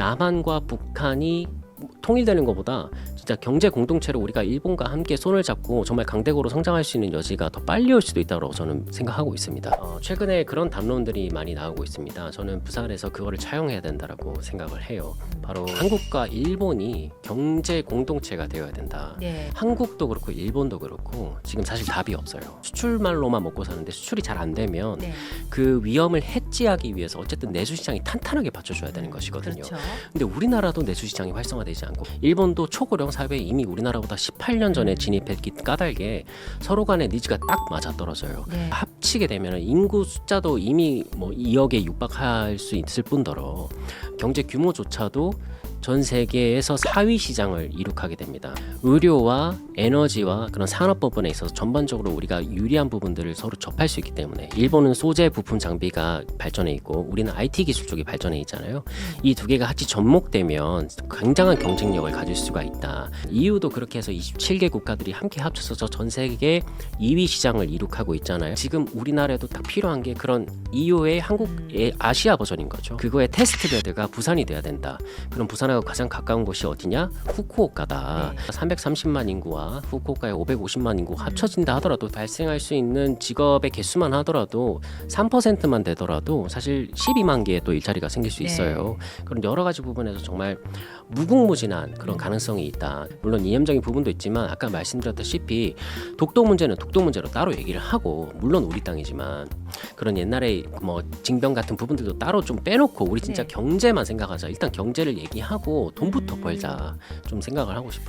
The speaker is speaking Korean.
남한과 북한이 통일되는 것보다 진짜 경제 공동체로 우리가 일본과 함께 손을 잡고 정말 강대국으로 성장할 수 있는 여지가 더 빨리 올 수도 있다고 저는 생각하고 있습니다. 어, 최근에 그런 담론들이 많이 나오고 있습니다. 저는 부산에서 그거를 차용해야 된다라고 생각을 해요. 바로 한국과 일본이 경제 공동체가 되어야 된다. 네. 한국도 그렇고 일본도 그렇고 지금 사실 답이 없어요. 수출말로만 먹고 사는데 수출이 잘 안 되면 네. 그 위험을 해지하기 위해서 어쨌든 내수 시장이 탄탄하게 받쳐줘야 되는 것이거든요. 그렇죠. 근데 우리나라도 내수 시장이 활성화되지 않고 일본도 초고령 사회에 이미 우리나라보다 18년 전에 진입했기 까닭에 서로 간의 니즈가 딱 맞아 떨어져요. 네. 합치게 되면 인구 숫자도 이미 뭐 2억에 육박할 수 있을 뿐더러 경제 규모조차도 전 세계에서 4위 시장을 이룩하게 됩니다. 의료와 에너지와 그런 산업 부분에 있어서 전반적으로 우리가 유리한 부분들을 서로 접할 수 있기 때문에 일본은 소재 부품 장비가 발전해 있고 우리는 IT 기술 쪽이 발전해 있잖아요. 이 두 개가 같이 접목되면 굉장한 경쟁력을 가질 수가 있다. EU도 그렇게 해서 27개 국가들이 함께 합쳐서 저전 세계 2위 시장을 이룩하고 있잖아요. 지금 우리나라에도 딱 필요한 게 그런 EU의 한국의 아시아 버전인 거죠. 그거의 테스트 베드가 부산이 돼야 된다. 그럼 부산하고 가장 가까운 곳이 어디냐? 후쿠오카다. 330만 인구와 후쿠오카의 550만 인구 합쳐진다 하더라도 발생할 수 있는 직업의 개수만 하더라도 3%만 되더라도 사실 12만 개의 또 일자리가 생길 수 네. 있어요. 그런 여러 가지 부분에서 정말 무궁무진한 그런 가능성이 있다. 물론 이념적인 부분도 있지만 아까 말씀드렸다시피 독도 문제는 독도 문제로 따로 얘기를 하고 물론 우리 땅이지만 그런 옛날에 뭐 징병 같은 부분들도 따로 좀 빼놓고 우리 진짜 네. 경제만 생각하자. 일단 경제를 얘기하고 돈부터 음. 벌자. 좀 생각을 하고 싶어요.